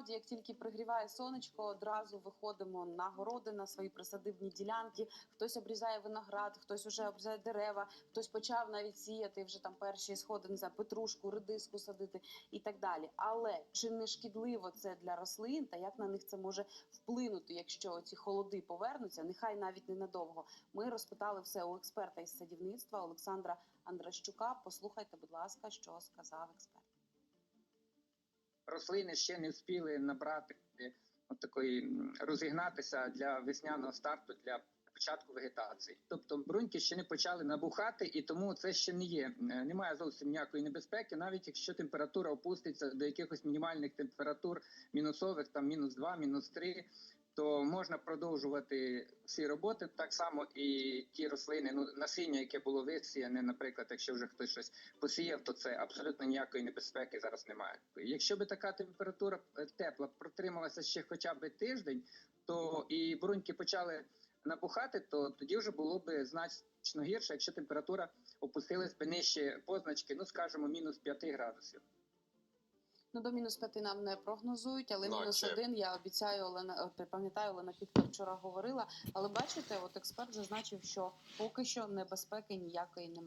Насправді, як тільки пригріває сонечко, одразу виходимо на городи, на свої присадибні ділянки. Хтось обрізає виноград, хтось вже обрізає дерева, хтось почав навіть сіяти вже там перші сходи, не знаю, петрушку, редиску садити і так далі. Але чи не шкідливо це для рослин, та як на них це може вплинути, якщо ці холоди повернуться, нехай навіть ненадовго. Ми розпитали все у експерта із садівництва Олександра Андращука. Послухайте, будь ласка, що сказав експерт. Рослини ще не встигли набрати от такої розігнатися для весняного старту для початку вегетації. Тобто бруньки ще не почали набухати, і тому це ще не є. е, Немає зовсім ніякої небезпеки, навіть якщо температура опуститься до якихось мінімальних температур мінусових, там мінус 2, мінус 3, то можна продовжувати всі роботи. Так само і ті рослини, ну насіння, яке було висіяне, наприклад, якщо вже хтось щось посіяв, то це абсолютно ніякої небезпеки зараз немає. Якщо би така температура е, тепла протрималася ще хоча б тиждень, то і бруньки почали набухати, то тоді вже було б значно гірше, якщо температура опустилась би нижче позначки, ну скажімо, мінус 5 градусів. Ну до мінус п'яти нам не прогнозують, але Ну, мінус один. Я обіцяю, Олена е, пам'ятаю, Олена Кітка вчора говорила. Але бачите, от експерт зазначив, що поки що небезпеки ніякої немає.